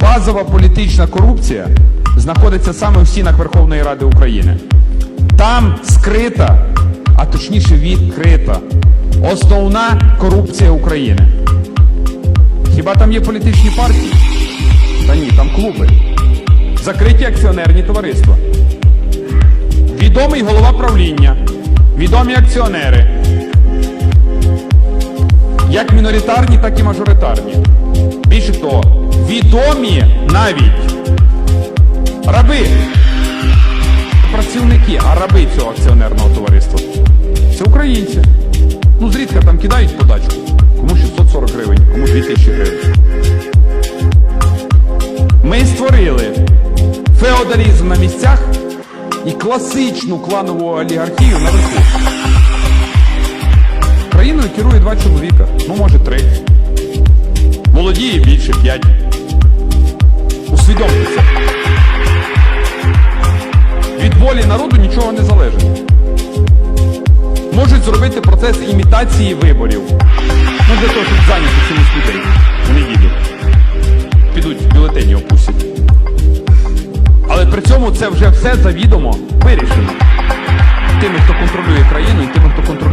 базова політична корупція знаходиться саме в стінах Верховної Ради України. Там скрита, а точніше відкрита, основна корупція України. Хіба там є політичні партії? Та ні, там клуби. Закриті акціонерні товариства. Відомий голова правління, відомі акціонери, як міноритарні, так і мажоритарні. Більше того, відомі навіть раби, працівники, а раби цього акціонерного товариства. Це українці. Ну, зрідка там кидають подачку. Кому 640 гривень, кому 2000 гривень. Ми створили феодалізм на місцях і класичну кланову олігархію наверху. Країною керує два чоловіка, ну може три. Молодіє більше п'ять. Усвідомте це. Від волі народу нічого не залежить. Можуть зробити процес імітації виборів. Ну для того, щоб зайняти чимось людей у неділю. Підуть бюлетені опустять. Але при цьому це вже все завідомо вирішено. Тими, хто контролює країну і тими, хто контролює.